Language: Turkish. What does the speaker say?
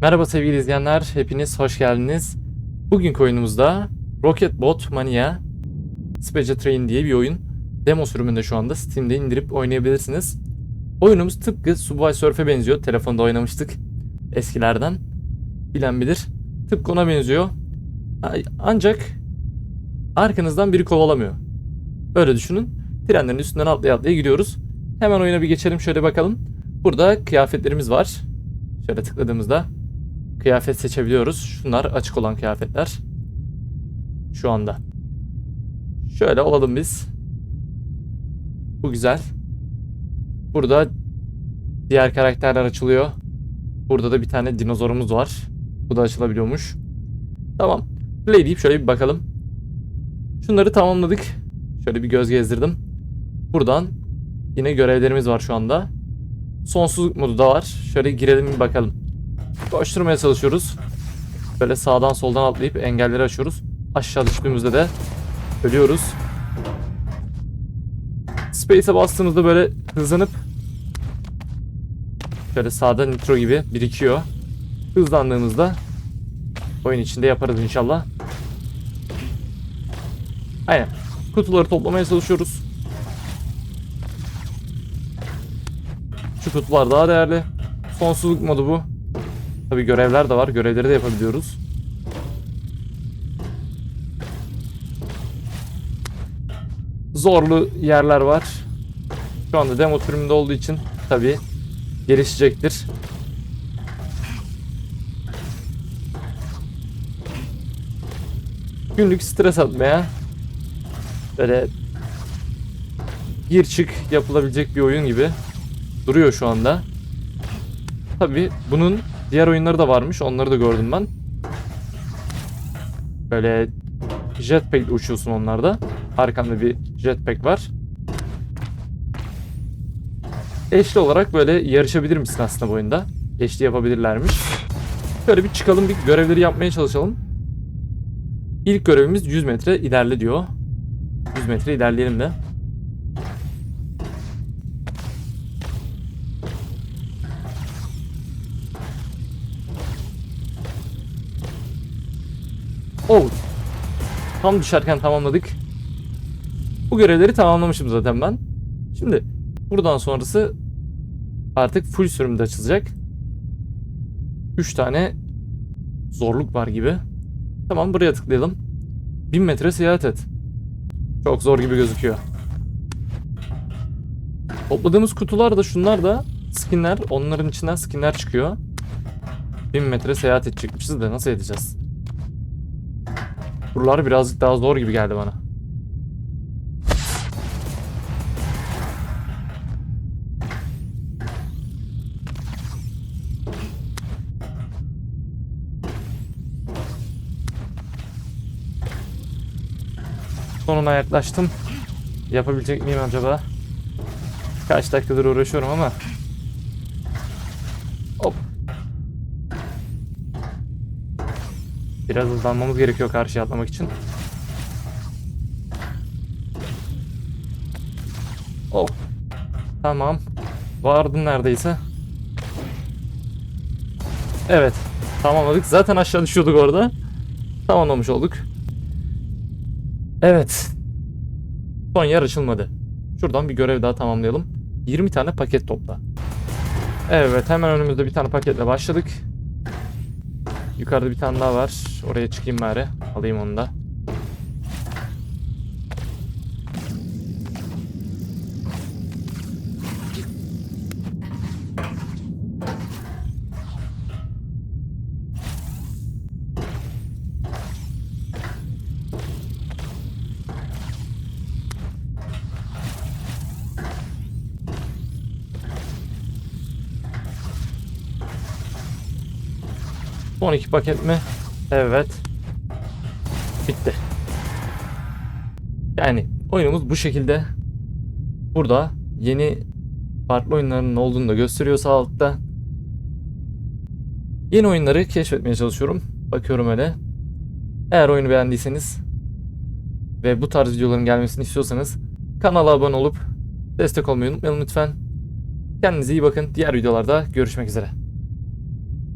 Merhaba sevgili izleyenler, hepiniz hoş geldiniz. Bugünkü oyunumuzda Rocket Bot Mania Space Train diye bir oyun. Demo sürümünde şu anda Steam'de indirip oynayabilirsiniz. Oyunumuz tıpkı Subway Surf'e benziyor. Telefonda oynamıştık eskilerden. Bilen bilir. Tıpkı ona benziyor. Ancak arkanızdan biri kovalamıyor. Öyle düşünün. Trenlerin üstünden atlaya atlaya gidiyoruz. Hemen oyuna bir geçelim şöyle bakalım. Burada kıyafetlerimiz var. Şöyle tıkladığımızda kıyafet seçebiliyoruz. Şunlar açık olan kıyafetler. Şu anda. Şöyle olalım biz. Bu güzel. Burada diğer karakterler açılıyor. Burada da bir tane dinozorumuz var. Bu da açılabiliyormuş. Tamam. Play deyip şöyle bir bakalım. Şunları tamamladık. Şöyle bir göz gezdirdim. Buradan yine görevlerimiz var şu anda. Sonsuzluk modu da var. Şöyle girelim bir bakalım. Koşturmaya çalışıyoruz. Böyle sağdan soldan atlayıp engelleri açıyoruz. Aşağı düştüğümüzde de ölüyoruz. Space'e bastığımızda böyle hızlanıp şöyle sağda nitro gibi birikiyor. Hızlandığımızda oyun içinde yaparız inşallah. Aynen. Kutuları toplamaya çalışıyoruz. Şu kutular daha değerli. Sonsuzluk modu bu. Tabi görevler de var. Görevleri de yapabiliyoruz. Zorlu yerler var. Şu anda demo sürümünde olduğu için tabi gelişecektir. Günlük stres atmaya böyle gir çık yapılabilecek bir oyun gibi duruyor şu anda. Tabi bunun diğer oyunları da varmış. Onları da gördüm ben. Böyle jetpack ile uçuyorsun onlarda. Arkanda bir jetpack var. Eşli olarak böyle yarışabilir misin aslında bu oyunda? Eşli yapabilirlermiş. Şöyle bir çıkalım bir görevleri yapmaya çalışalım. İlk görevimiz 100 metre ilerle diyor. 100 metre ilerleyelim de. Oh. Tam düşerken tamamladık. Bu görevleri tamamlamışım zaten ben. Şimdi buradan sonrası artık full sürümde açılacak. 3 tane zorluk var gibi. Tamam buraya tıklayalım. 1000 metre seyahat et. Çok zor gibi gözüküyor. Topladığımız kutular da şunlar da skinler. Onların içinden skinler çıkıyor. 1000 metre seyahat edecekmişiz de nasıl edeceğiz? Buralar birazcık daha zor gibi geldi bana. Sonuna yaklaştım. Yapabilecek miyim acaba? Kaç dakikadır uğraşıyorum ama. Biraz hızlanmamız gerekiyor karşıya atlamak için. Hop. Tamam. Vardım neredeyse. Evet. Tamamladık. Zaten aşağı düşüyorduk orada. Tamamlamış olduk. Evet. Son yer açılmadı. Şuradan bir görev daha tamamlayalım. 20 tane paket topla. Evet hemen önümüzde bir tane paketle başladık. Yukarıda bir tane daha var. Oraya çıkayım bari. Alayım onu da. Son iki paket mi? Evet. Bitti. Yani oyunumuz bu şekilde. Burada yeni farklı oyunların olduğunu da gösteriyor sağ altta. Yeni oyunları keşfetmeye çalışıyorum. Bakıyorum öyle. Eğer oyunu beğendiyseniz ve bu tarz videoların gelmesini istiyorsanız kanala abone olup destek olmayı unutmayalım lütfen. Kendinize iyi bakın. Diğer videolarda görüşmek üzere.